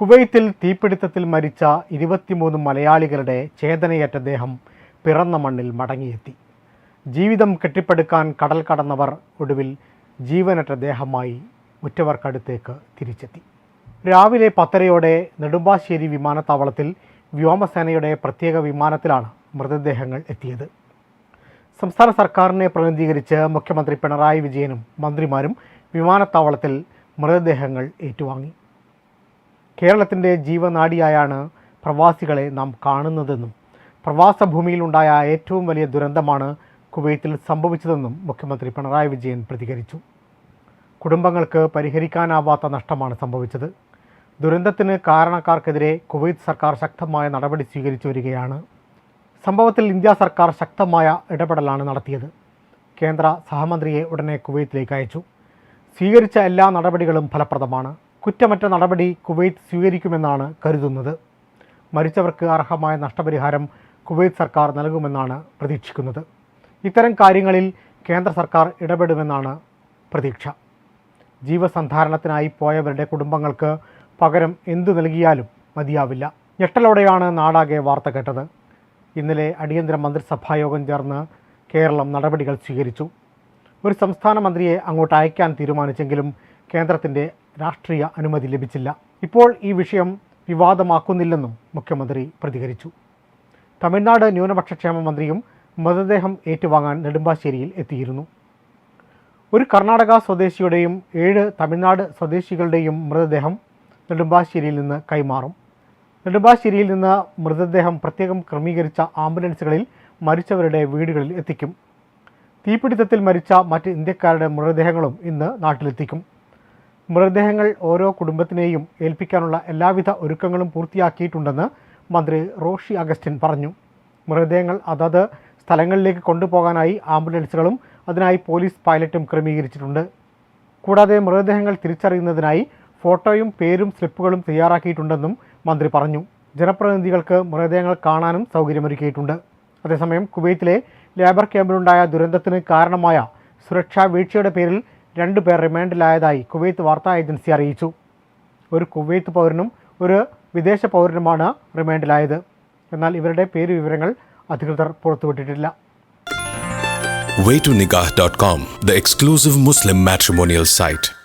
കുവൈത്തിൽ തീപിടുത്തത്തിൽ മരിച്ച ഇരുപത്തിമൂന്ന് മലയാളികളുടെ ചേതനയേറ്റ ദേഹം പിറന്ന മണ്ണിൽ മടങ്ങിയെത്തി. ജീവിതം കെട്ടിപ്പടുക്കാൻ കടൽ കടന്നവർ ഒടുവിൽ ജീവനറ്റ ദേഹമായി ഉറ്റവർക്കടുത്തേക്ക് തിരിച്ചെത്തി. രാവിലെ പത്തരയോടെ നെടുമ്പാശ്ശേരി വിമാനത്താവളത്തിൽ വ്യോമസേനയുടെ പ്രത്യേക വിമാനത്തിലാണ് മൃതദേഹങ്ങൾ എത്തിയത്. സംസ്ഥാന സർക്കാരിനെ പ്രതിനിധീകരിച്ച് മുഖ്യമന്ത്രി പിണറായി വിജയനും മന്ത്രിമാരും വിമാനത്താവളത്തിൽ മൃതദേഹങ്ങൾ ഏറ്റുവാങ്ങി. കേരളത്തിന്റെ ജീവനാഡിയായാണ് പ്രവാസികളെ നാം കാണുന്നതെന്നും പ്രവാസ ഭൂമിയിലുണ്ടായ ഏറ്റവും വലിയ ദുരന്തമാണ് കുവൈത്തിൽ സംഭവിച്ചതെന്നും മുഖ്യമന്ത്രി പിണറായി വിജയൻ പ്രതികരിച്ചു. കുടുംബങ്ങൾക്ക് പരിഹരിക്കാനാവാത്ത നഷ്ടമാണ് സംഭവിച്ചത്. ദുരന്തത്തിന് കാരണക്കാർക്കെതിരെ കുവൈത്ത് സർക്കാർ ശക്തമായ നടപടി സ്വീകരിച്ചു വരികയാണ്. സംഭവത്തിൽ ഇന്ത്യ സർക്കാർ ശക്തമായ ഇടപെടലാണ് നടത്തിയത്. കേന്ദ്ര സഹമന്ത്രിയെ ഉടനെ കുവൈത്തിലേക്ക് അയച്ചു. സ്വീകരിച്ച എല്ലാ നടപടികളും ഫലപ്രദമാണ്. കുറ്റമറ്റ നടപടി കുവൈത്ത് സ്വീകരിക്കുമെന്നാണ് കരുതുന്നത്. മരിച്ചവർക്ക് അർഹമായ നഷ്ടപരിഹാരം കുവൈത്ത് സർക്കാർ നൽകുമെന്നാണ് പ്രതീക്ഷിക്കുന്നത്. ഇത്തരം കാര്യങ്ങളിൽ കേന്ദ്ര സർക്കാർ ഇടപെടുമെന്നാണ് പ്രതീക്ഷ. ജീവസന്ധാരണത്തിനായി പോയവരുടെ കുടുംബങ്ങൾക്ക് പകരം എന്തു നൽകിയാലും മതിയാവില്ല. ഞെട്ടലോടെയാണ് നാടാകെ വാർത്ത കേട്ടത്. ഇന്നലെ അടിയന്തര മന്ത്രിസഭായോഗം ചേർന്ന് കേരളം നടപടികൾ സ്വീകരിച്ചു. ഒരു സംസ്ഥാന മന്ത്രിയെ അങ്ങോട്ട് അയക്കാൻ തീരുമാനിച്ചെങ്കിലും കേന്ദ്രത്തിന്റെ രാഷ്ട്രീയ അനുമതി ലഭിച്ചില്ല. ഇപ്പോൾ ഈ വിഷയം വിവാദമാക്കുന്നില്ലെന്നും മുഖ്യമന്ത്രി പ്രതികരിച്ചു. തമിഴ്നാട് ന്യൂനപക്ഷക്ഷേമ മന്ത്രിയും മൃതദേഹം ഏറ്റുവാങ്ങാൻ നെടുമ്പാശ്ശേരിയിൽ എത്തിയിരുന്നു. ഒരു കർണാടക സ്വദേശിയുടെയും ഏഴ് തമിഴ്നാട് സ്വദേശികളുടെയും മൃതദേഹം നെടുമ്പാശ്ശേരിയിൽ നിന്ന് കൈമാറും. നെടുമ്പാശ്ശേരിയിൽ നിന്ന് മൃതദേഹം പ്രത്യേകം ക്രമീകരിച്ച ആംബുലൻസുകളിൽ മരിച്ചവരുടെ വീടുകളിൽ എത്തിക്കും. തീപിടുത്തത്തിൽ മരിച്ച മറ്റ് ഇന്ത്യക്കാരുടെ മൃതദേഹങ്ങളും ഇന്ന് നാട്ടിലെത്തിക്കും. മൃതദേഹങ്ങൾ ഓരോ കുടുംബത്തിനെയും ഏൽപ്പിക്കാനുള്ള എല്ലാവിധ ഒരുക്കങ്ങളും പൂർത്തിയാക്കിയിട്ടുണ്ടെന്ന് മന്ത്രി റോഷി അഗസ്റ്റിൻ പറഞ്ഞു. മൃതദേഹങ്ങൾ അതത് സ്ഥലങ്ങളിലേക്ക് കൊണ്ടുപോകാനായി ആംബുലൻസുകളും അതിനായി പോലീസ് പൈലറ്റും ക്രമീകരിച്ചിട്ടുണ്ട്. കൂടാതെ മൃതദേഹങ്ങൾ തിരിച്ചറിയുന്നതിനായി ഫോട്ടോയും പേരും സ്ലിപ്പുകളും തയ്യാറാക്കിയിട്ടുണ്ടെന്നും മന്ത്രി പറഞ്ഞു. ജനപ്രതിനിധികൾക്ക് മൃതദേഹങ്ങൾ കാണാനും സൗകര്യമൊരുക്കിയിട്ടുണ്ട്. അതേസമയം കുവൈത്തിലെ ലേബർ ക്യാമ്പിലുണ്ടായ ദുരന്തത്തിന് കാരണമായ സുരക്ഷാ വീഴ്ചയുടെ പേരിൽ രണ്ടു പേർ റിമാൻഡിലായതായി കുവൈത്ത് വാർത്താ ഏജൻസി അറിയിച്ചു. ഒരു കുവൈത്ത് പൗരനും ഒരു വിദേശ പൗരനുമാണ് റിമാൻഡിലായത്. എന്നാൽ ഇവരുടെ പേര് വിവരങ്ങൾ അധികൃതർ പുറത്തുവിട്ടിട്ടില്ല. The exclusive Muslim matrimonial site.